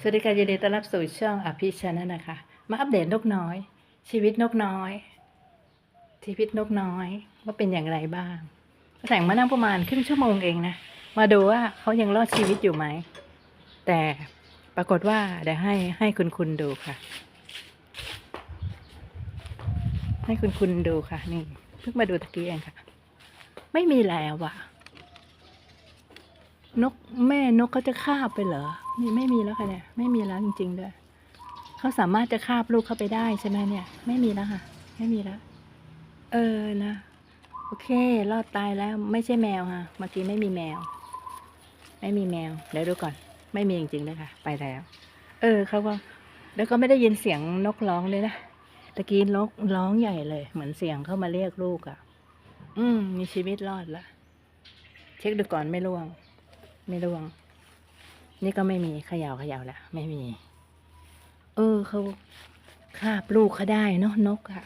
สวัสดีค่ะยินดีต้อนรับสู่ช่องอภิชนะนะคะ มาอัปเดตนกน้อย ชีวิตนกน้อย ชีวิตนกน้อยว่าเป็นอย่างไรบ้างแต่งมานั่งประมาณครึ่งชั่วโมงเองนะ มาดูว่าเขายังรอดชีวิตอยู่ไหม แต่ปรากฏว่าเดี๋ยวให้ให้คุณคุณดูค่ะ ให้คุณคุณดูค่ะ นี่ เพิ่งมาดูตะกี้เองค่ะ ไม่มีแล้วอะ นกแม่นกเขาจะคาบไปเหรอนี่ไม่มีแล้วค่ะเนี่ย ไม่มีแล้วจริงๆด้วยเขาสามารถจะคาบลูกเข้าไปได้ใช่ไหมเนี่ย ไม่มีแล้วค่ะ ไม่มีแล้ว เออนะ โอเค รอดตายแล้ว ไม่ใช่แมวค่ะ เมื่อกี้ไม่มีแมว ไม่มีแมว เดี๋ยวดูก่อน ไม่มีจริงๆเลยค่ะ ไปแล้ว เออเขาก็แล้วก็ไม่ได้ยินเสียงนกร้องเลยนะ ตะกี้นกร้องใหญ่เลย เหมือนเสียงเข้ามาเรียกลูกอะ่ะ อืม มีชีวิตรอดละ เช็คดูก่อนไม่ร่วง ไม่ร่วง นี่ก็ไม่มีเขย่าเขย่าแล้วไม่มี เออเขาคาบลูกเขาได้เนาะนกอะ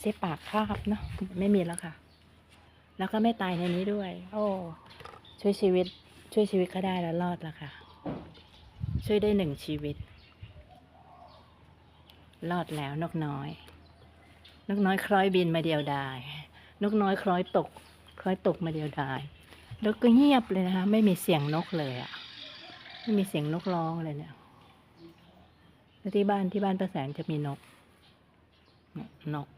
ใช้ปากคาบเนาะไม่มีแล้วค่ะ แล้วก็ไม่ตายในนี้ด้วย โอ้ช่วยชีวิต ช่วยชีวิตเขาได้แล้วรอดแล้วค่ะ ช่วยได้หนึ่งชีวิต รอดแล้วนกน้อย นกน้อยคล้อยบินมาเดียวดายนกน้อยคล้อยตก คล้อยตกมาเดียวดาย แล้วก็เงียบเลยนะคะ ไม่มีเสียงนกเลยอะ่ะ ไม่มีเสียงนกร้องเลยเนี่ยแล้วที่บ้านที่บ้านป้าแสงจะมีนก นก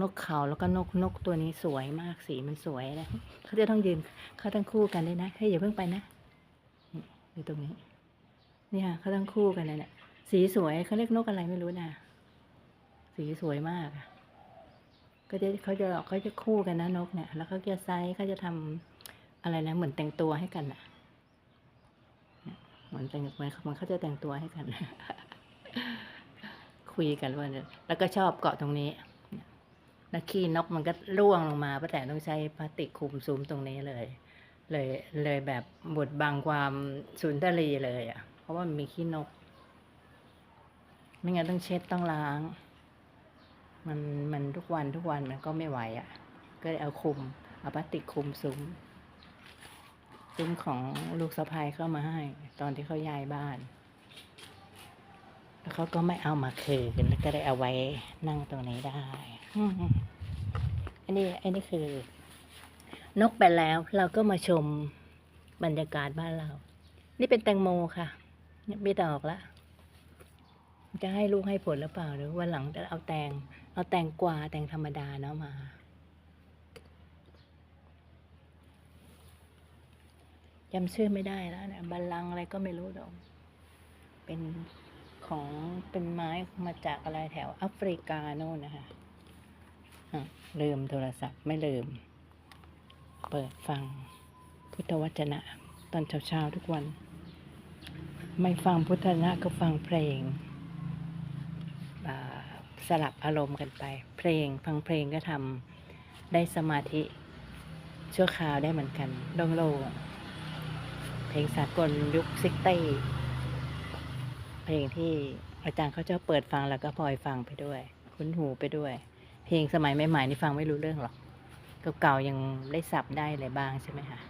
นกเขาแล้วก็นกนกตัวนี้สวยมากสีมันสวยนะเขาจะต้องยืนเขาต้องคู่กันเลยนะเฮ้ยอย่าเพิ่งไปนะอยู่ตรงนี้นี่ค่ะเขาต้องคู่กันเลยเนี่ยสีสวยเขาเรียกนกอะไรไม่รู้นะสีสวยมากอะก็จะเขาจะเขาจะคู่กันนะนกเนี่ย แล้วเขาจะไซส์เขาจะทำ อะไรนะเหมือนแต่งตัวให้กันอะเหมือนแต่งเหมือนเหมือนเขาจะแต่งตัวให้กัน คุยกันว่าเนี่ยแล้วก็ชอบเกาะตรงนี้แล้วขี้นกมันก็ร่วงลงมาป้าแต่ต้องใช้พลาสติกคลุมซุ้มตรงนี้เลย เลยเลยแบบบดบังความสุนทรีย์เลยอะ่ะ เพราะว่ามันมีขี้นก ไม่งั้นต้องเช็ดต้องล้าง มันมันทุกวันทุกวันมันก็ไม่ไหวอะ่ะ ก็เลยเอาคลุมเอาพลาสติกคลุมซุ้ม ซุ้มของลูกสะพายเข้ามาให้ ตอนที่เขาย้ายบ้าน แล้วเขาก็ไม่เอามาคืนแล้วก็ได้เอาไว้นั่งตรงนี้ได้อันนี้อันนี้คือ นกไปแล้วเราก็มาชมบรรยากาศบ้านเรา นี่เป็นแตงโมค่ะไม่ดอกละจะให้ลูกให้ผลหรือเปล่าหรือวันหลังจะเอาแตง เอาแตงกวาแตงธรรมดาเนาะมา จำชื่อไม่ได้แล้วเนี่ยบัลลังอะไรก็ไม่รู้ดอกเป็นของเป็นไม้มาจากอะไรแถวแอฟริกาโน่นนะคะะลืมโทรศัพท์ไม่ลืม เปิดฟังพุทธวจนะ ตอนเช้าๆทุกวัน ไม่ฟังพุทธวจนะก็ฟังเพลงสลับอารมณ์กันไป เพลงฟังเพลงก็ทำได้สมาธิชั่วคราวได้เหมือนกันโล่งๆ เพลงสากลยุคซิกตี้เพลงที่อาจารย์เขาจะเปิดฟังแล้วก็พลอยฟังไปด้วย คุ้นหูไปด้วย เพลงสมัยใหม่ๆนี่ฟังไม่รู้เรื่องหรอกเก่าๆยังได้สับได้เลยบ้างใช่ไหมคะ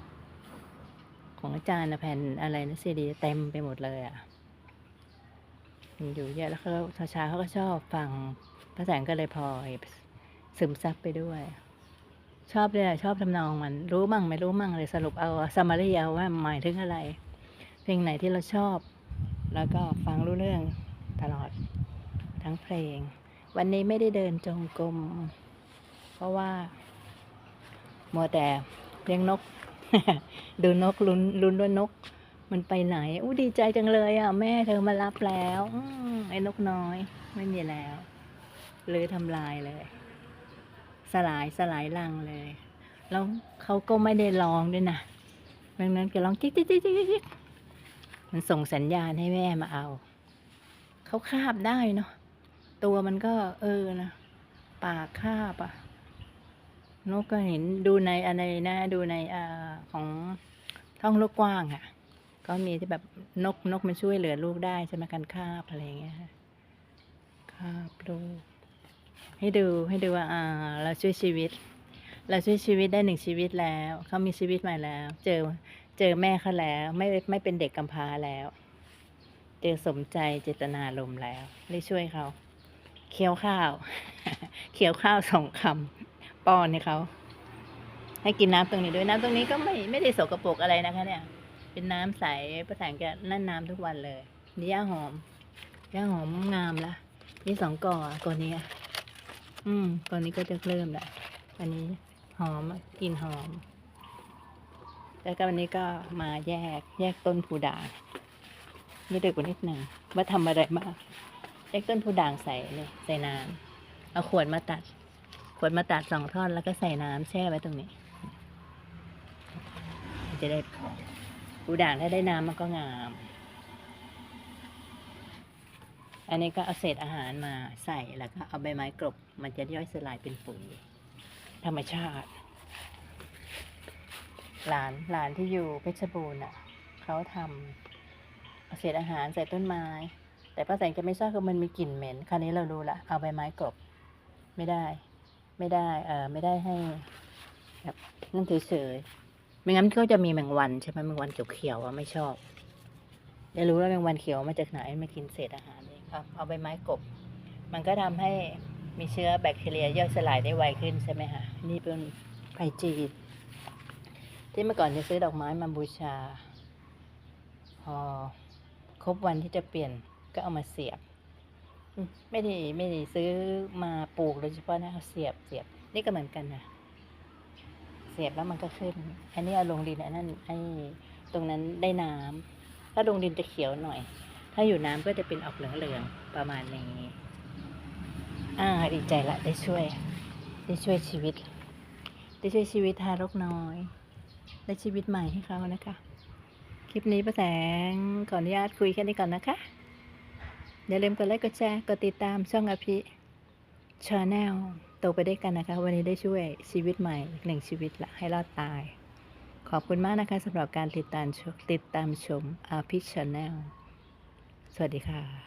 ของอาจารย์นะแผ่นอะไรนะซีดีเต็มไปหมดเลยอะ่ะอยู่เยอะแล้วเขาชาๆเขาก็ชอบฟังพระแสงก็เลยพลอยซึมซับไปด้วย ชอบเลยอะชอบทำนองมัน รู้มั่งไม่รู้มั่งเลยสรุปเอาสมารีเอาว่าหมายถึงอะไร เพลงไหนที่เราชอบ แล้วก็ฟังรู้เรื่องตลอดทั้งเพลง วันนี้ไม่ได้เดินจงกรมเพราะว่า มัวแต่เลี้ยงนก ดูนกลุ้นลุ้นด้ว่านก มันไปไหนอู้ดีใจจังเลยอะแม่เธอมารับแล้วอไอ้นกน้อย ไม่มีแล้วเลยทำลายเลย สลายสลายรังเลย แล้วเขาก็ไม่ได้ร้องด้วยนะดังนั้นก็ร้องจิ๊กจิ๊กจิ๊กจิ๊กจิกมันส่งสัญญาณให้แม่มาเอา เขาคาบได้เนาะตัวมันก็เออนะปากคาบอะนกก็เห็นดูในอะไรนะ ดูในอ่าของท้องลูกกว้างอะก็มีที่แบบนกนกมันช่วยเหลือลูกได้ใช่ไหมการคาบอะไรอย่างเงี้ยคาบลูก ให้ดูให้ดูว่าอ่าเราช่วยชีวิต เราช่วยชีวิตได้หนึ่งชีวิตแล้วเขามีชีวิตใหม่แล้ว เจอเจอแม่เขาแล้ว ไม่ไม่เป็นเด็กกำพร้าแล้ว เจอสมใจเจตนาลมแล้วได้ช่วยเขาเคี้ยวข้าว เคี้ยวข้าวสองคำป้อนให้เขาให้กินน้ำตรงนี้ด้วยน้ำตรงนี้ก็ไม่ไม่ได้สกปรกอะไรนะคะ เนี่ย เป็นน้ำใสประสานกับนั่นน้ำทุกวันเลยนี่ย่าหอมย่าหอมงามละนี่สองก่อก่อนนี้ อืมก่อนนี้ก็จะเริ่มละอันนี้หอมกลิ่นหอม แล้วก็วันนี้ก็มาแยกแยกต้นผูด่างนี่เด็กกว่านิดหนึ่งว่าทำอะไรมากแยกต้นผูด่างใส่เลยใส่น้ำเอาขวดมาตัด ขวดมาตัดสองท่อนแล้วก็ใส่น้ำแช่ไว้ตรงนี้ จะได้ผูด่างถ้าได้น้ำมันก็งาม อันนี้ก็เอาเศษอาหารมาใส่แล้วก็เอาใบไม้กลบ มันจะย่อยสลายเป็นปุ๋ยธรรมชาติหลานหลานที่อยู่เพชรบูรณ์อะเขาทำเอาเศษอาหารใส่ต้นไม้ แต่ป้าแสงจะไม่ทราบคือมันมีกลิ่นเหม็น คราวนี้เรารู้ละเอาใบไม้กลบ ไม่ได้ ไม่ได้ เออไม่ได้ให้แบบนั่นเฉยๆไม่งั้นก็จะมีแมงวันใช่ไหมแมงวันเขียวๆอะไม่ชอบได้รู้แล้วแมงวันเขียวมาจากไหนมากินเศษอาหาร เองครับเอาใบไม้กบ มันก็ทำให้มีเชื้อแบคทีเรียย่อยสลายได้ไวขึ้นใช่ไหมคะนี่เป็นไผ่จีนที่เมื่อก่อนจะซื้อดอกไม้มาบูชา พอครบวันที่จะเปลี่ยนก็เอามาเสียบไม่ได้ไม่ได้ซื้อมาปลูกโดยเฉพาะนะเอาเสียบเสียบนี่ก็เหมือนกันนะเสียบแล้วมันก็ขึ้น อันนี้เอาลงดินอันนั้นไอ้ตรงนั้นได้น้ำถ้าลงดินจะเขียวหน่อย ถ้าอยู่น้ำก็จะเป็นออกเหลืองๆประมาณนี้ อ่าดีใจละได้ช่วย ได้ช่วยชีวิต ได้ช่วยชีวิตทารกน้อยและชีวิตใหม่ให้เขานะคะ คลิปนี้ป้าแสงขออนุญาตคุยแค่นี้ก่อนนะคะ อย่าลืมกดไลค์กดแชร์กดติดตามช่องอภิชาแนลโตไปได้วยกันนะคะ วันนี้ได้ช่วยชีวิตใหม่หนึ่งชีวิตละให้รอดตาย ขอบคุณมากนะคะสำหรับการติดตามชมติดตามชมอาภิชาแนล สวัสดีค่ะ